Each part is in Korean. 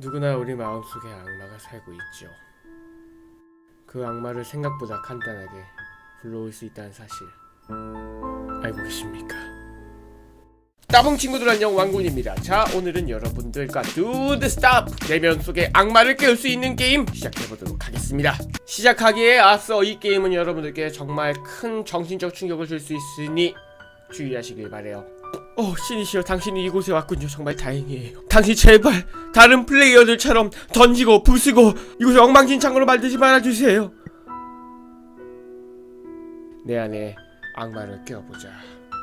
누구나 우리 마음속에 악마가 살고 있죠. 그 악마를 생각보다 간단하게 불러올 수 있다는 사실 알고 계십니까? 따봉 친구들 안녕 왕군입니다. 자 오늘은 여러분들과 두드 스탑 내면 속에 악마를 깨울 수 있는 게임 시작해보도록 하겠습니다. 시작하기에 앞서 이 게임은 여러분들께 정말 큰 정신적 충격을 줄 수 있으니 주의하시길 바래요. 어, 신이시여, 당신이 이곳에 왔군요. 정말 다행이에요. 당신 제발 다른 플레이어들처럼 던지고 부수고 이곳을 엉망진창으로 만들지 말아주세요. 내 안에 악마를 깨워보자.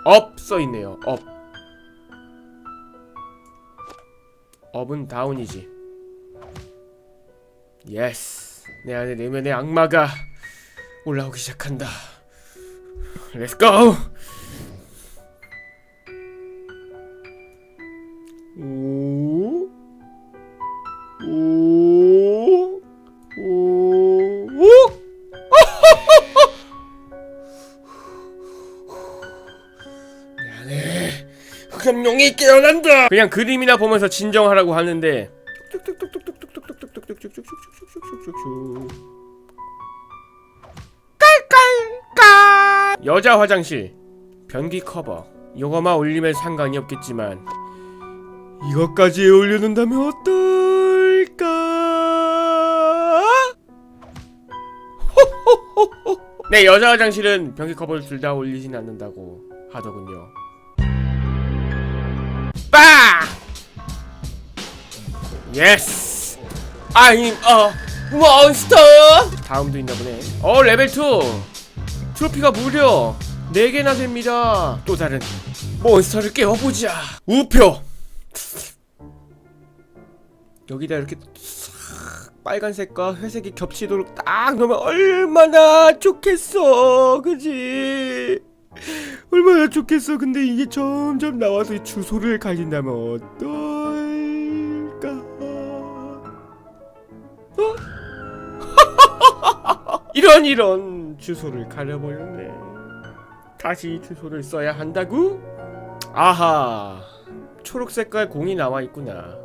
업 써있네요. 업. 업은 다운이지. 예스. 내 안에 내면의 악마가 올라오기 시작한다. 렛츠 고! 오, 흑염룡이 깨어난다. 그냥 그림이나 보면서 진정하라고 하는데. 깔깔깔. 여자 화장실 변기 커버. 요거만 올리면 상관이 없겠지만 이것까지 올려놓는다면 어떨까? 네, 여자 화장실은 변기 커버를 둘 다 올리진 않는다고 하더군요. 예스! I'm a monster! 다음도 있나 보네. 어, 레벨 2! 트로피가 무려 4개나 됩니다. 또 다른 몬스터를 깨워보자. 우표! 여기다 이렇게 싹 빨간색과 회색이 겹치도록 딱 넣으면 얼마나 좋겠어 그지 얼마나 좋겠어 근데 이게 점점 나와서 이 주소를 가진다면 어떨 이런 이런 주소를 가려버렸네 다시 주소를 써야 한다고? 아하 초록 색깔 공이 나와 있구나.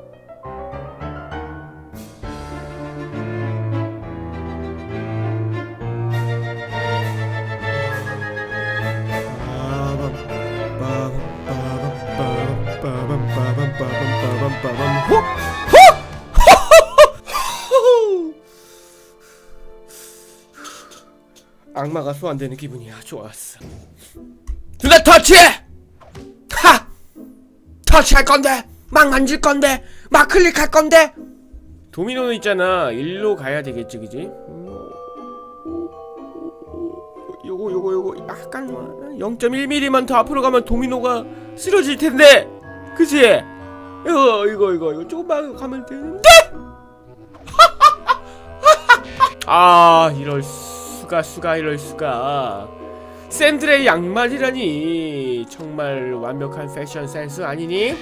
악마가 소환되는 기분이야. 좋았어. 누나 터치! 하! 터치할 건데 막 만질 건데 막 클릭할 건데 도미노는 있잖아 일로 가야 되겠지 그지? 음, 요거 요거 요거 약간 0.1mm만 더 앞으로 가면 도미노가 쓰러질 텐데 그지? 이거 이거 이거 이거 조금만 가면 되는데 아 이럴 수 가 수가 이럴 수가 샌드레의 양말이라니 정말 완벽한 패션 센스 아니니?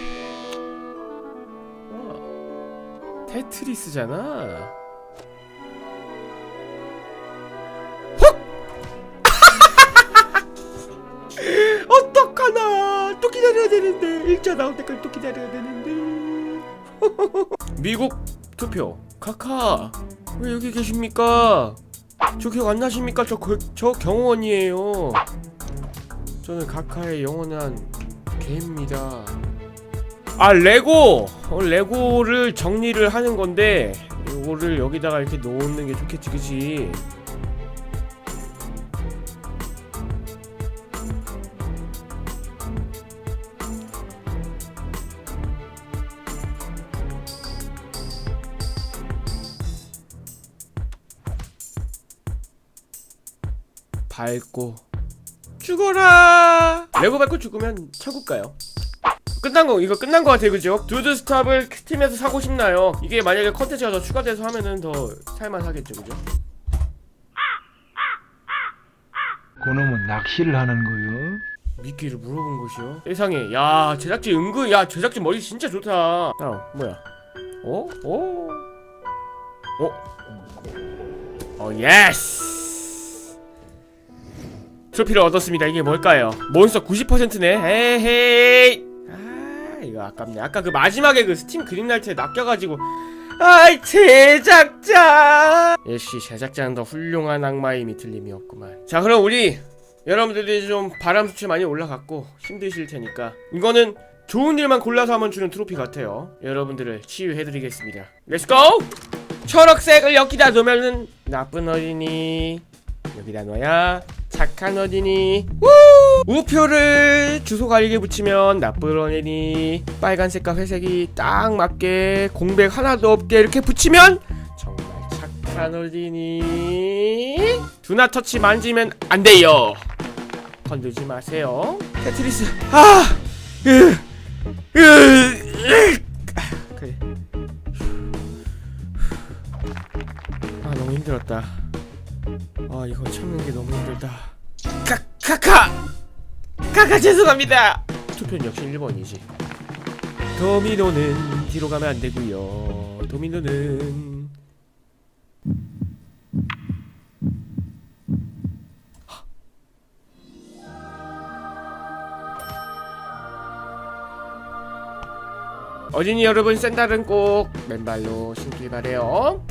어, 테트리스잖아. 헉! 어떡하나 또 기다려야 되는데 일자 나올 때까지 또 기다려야 되는데 미국 투표 카카 왜 여기 계십니까? 저 기억 안 나십니까? 저, 그, 저 경호원이에요. 저는 카카의 영원한 개입니다. 아 레고! 어, 레고를 정리를 하는 건데 이거를 여기다가 이렇게 놓는 게 좋겠지 그치? 밟고 죽어라 레고 밟고 죽으면 천국 가요 끝난 거 이거 끝난 거 같아요 그죠? 두드 스탑을 팀에서 사고 싶나요? 이게 만약에 컨텐츠가 더 추가돼서 하면은 더 살만 하겠죠 그죠? 그놈은 낚시를 하는 거요. 미끼를 물어본 것이요? 세상에 야 제작진 은근 야 제작진 머리 진짜 좋다 아 뭐야 어? 어? 어? 어 예스 트로피를 얻었습니다. 이게 뭘까요? 몬스터 90%네. 에헤이. 아 이거 아깝네. 아까 그 마지막에 그 스팀 그린라이트에 낚여가지고. 아이 제작자! 역시 제작자는 더 훌륭한 악마임이 틀림이 없구만. 자 그럼 우리 여러분들이 좀 바람 수치 많이 올라갔고 힘드실 테니까 이거는 좋은 일만 골라서 하면 주는 트로피 같아요. 여러분들을 치유해드리겠습니다. 렛츠고 초록색을 여기다 놓으면은 나쁜 어린이. 여기다 넣어야 착한 어린이 우! 우표를 주소 가리개 붙이면 나쁜 어린이 빨간색과 회색이 딱 맞게 공백 하나도 없게 이렇게 붙이면 정말 착한 어린이 두나 터치 만지면 안 돼요. 건들지 마세요. 테트리스 아 으, 으, 으. 아, 그래. 아 너무 힘들었다 아 이거 참는 게 너무 힘들다. 카, 카카! 카카 죄송합니다! 투표는 역시 1번이지. 도미노는 뒤로 가면 안 되고요. 도미노는 어린이 여러분 샌달은 꼭 맨발로 신길 바래요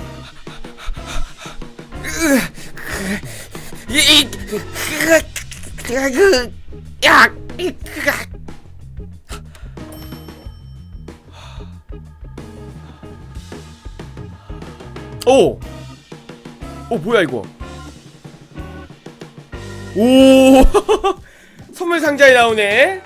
오, 오 뭐야 이거? 오, 선물 상자에 나오네.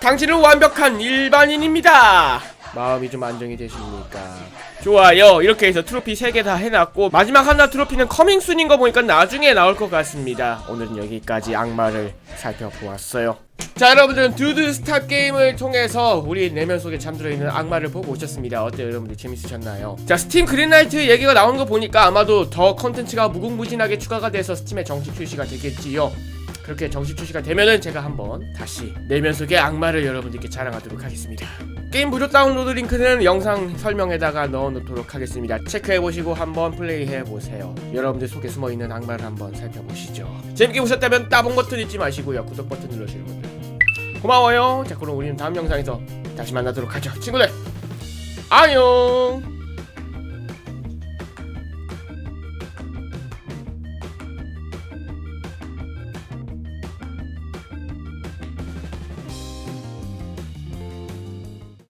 당신은 완벽한 일반인입니다. 마음이 좀 안정이 되십니까? 좋아요. 이렇게 해서 트로피 3개 다 해놨고 마지막 하나 트로피는 커밍순인 거 보니까 나중에 나올 것 같습니다. 오늘은 여기까지 악마를 살펴보았어요. 자 여러분들은 두드 스탑 게임을 통해서 우리 내면 속에 잠들어 있는 악마를 보고 오셨습니다. 어때요 여러분들 재밌으셨나요? 자 스팀 그린라이트 얘기가 나오는 거 보니까 아마도 더 컨텐츠가 무궁무진하게 추가가 돼서 스팀에 정식 출시가 되겠지요. 그렇게 정식 출시가 되면은 제가 한번 다시 내면 속의 악마를 여러분들께 자랑하도록 하겠습니다. 게임 무료 다운로드 링크는 영상 설명에다가 넣어놓도록 하겠습니다. 체크해보시고 한번 플레이해보세요. 여러분들 속에 숨어있는 악마를 한번 살펴보시죠. 재밌게 보셨다면 따봉 버튼 잊지 마시고요. 구독 버튼 눌러주시는 분들 고마워요. 자 그럼 우리는 다음 영상에서 다시 만나도록 하죠. 친구들 안녕